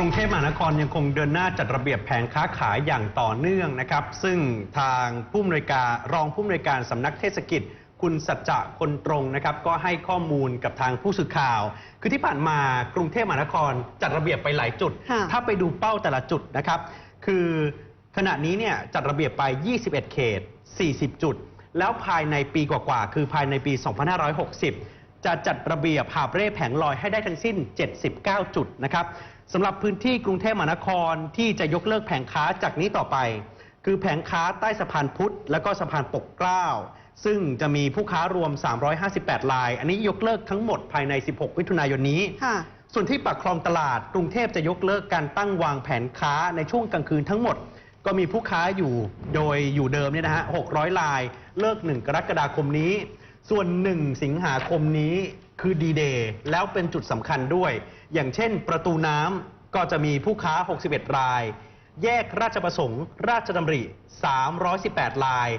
กรุงเทพมหานครยังคงเดินหน้าจัดระเบียบแผงค้าขายอย่างต่อเนื่องนะครับ ซึ่งทางผู้อำนวยการรองผู้อำนวยการสำนักเทศกิจ คุณสัจจะคนตรงนะครับ ก็ให้ข้อมูลกับทางผู้สื่อข่าว คือที่ผ่านมากรุงเทพมหานครจัดระเบียบไปหลายจุดค่ะถ้าไปดูเป้าแต่ละจุดนะครับ คือขณะนี้เนี่ยจัดระเบียบไป 21 เขต 40 จุด แล้วภายในปีกว่าๆคือภายในปี 2560 จะจัดระเบียบหาบเร่แผงลอยให้ได้ทั้งสิ้น 79 จุดนะครับสำหรับพื้นที่กรุงเทพมหานครที่จะยกเลิกแผงค้าจากนี้ต่อไป คือแผงค้าใต้สะพานพุทธและก็สะพานปกเกล้า ซึ่งจะมีผู้ค้ารวม 358ราย อันนี้ยกเลิกทั้งหมดภายใน 16 มิถุนายนนี้ค่ะส่วนที่ปากคลองตลาดกรุงเทพจะยกเลิกการตั้งวางแผนค้าในช่วงกลางคืนทั้งหมด ก็มีผู้ค้าอยู่โดยอยู่เดิมเนี่ยนะฮะ 600 ลาย เลิก 1 กรกฎาคมนี้ ส่วน 1 สิงหาคมนี้คือดีเดย์แล้วเป็นจุดสำคัญด้วย อย่างเช่น ประตูน้ำก็จะมีผู้ค้า 61 ราย แยกราชประสงค์ ราชดำริ 318 ราย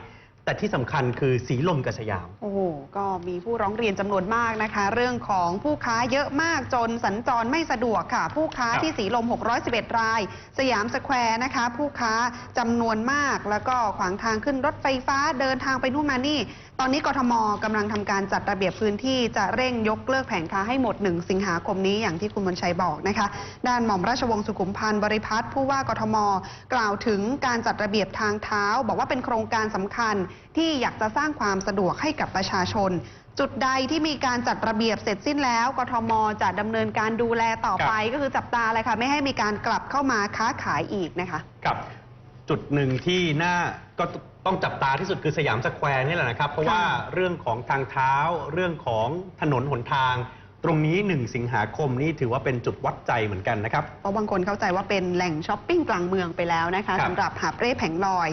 แต่ที่สำคัญคือสีลมกับสยาม โอ้โห ก็มีผู้ร้องเรียนจำนวนมากนะคะ เรื่องของผู้ค้าเยอะมากจนสัญจรไม่สะดวกค่ะ ผู้ค้าครับที่สีลม 611 ราย สยามสแควร์นะคะ ผู้ค้าจำนวนมาก แล้วก็ขวางทางขึ้นรถไฟฟ้าเดินทางไปนู่นมานี่ ตอนนี้กทมกำลังทำการจัดระเบียบพื้นที่จะเร่งยกเลิกแผงค้าให้หมด 1 สิงหาคมนี้อย่างที่คุณมนชัยบอกนะคะ ด้านหม่อมราชวงศ์สุขุมพันธ์บริพัตรผู้ว่ากทม กล่าวถึงการจัดระเบียบทางเท้า บอกว่าเป็นโครงการสำคัญที่อยากจะสร้างความสะดวกให้กับประชาชน จุดใดที่มีการจัดระเบียบเสร็จสิ้นแล้วกทมจะดำเนินการดูแลต่อไปก็คือจับตาเลยค่ะ ไม่ให้มีการกลับเข้ามาค้าขายอีกนะคะกับจุดหนึ่งที่น่าก็ต้องจับตาที่สุดคือสยามสแควร์นี่แหละนะครับ เพราะว่าเรื่องของทางเท้า เรื่องของถนนหนทาง ตรงนี้ 1 สิงหาคมนี่ถือว่าเป็นจุดวัดใจเหมือนกันนะครับ เพราะบางคนเข้าใจว่าเป็นแหล่งช้อปปิ้งกลางเมืองไปแล้วนะคะครับสำหรับหาบเร่แผงลอย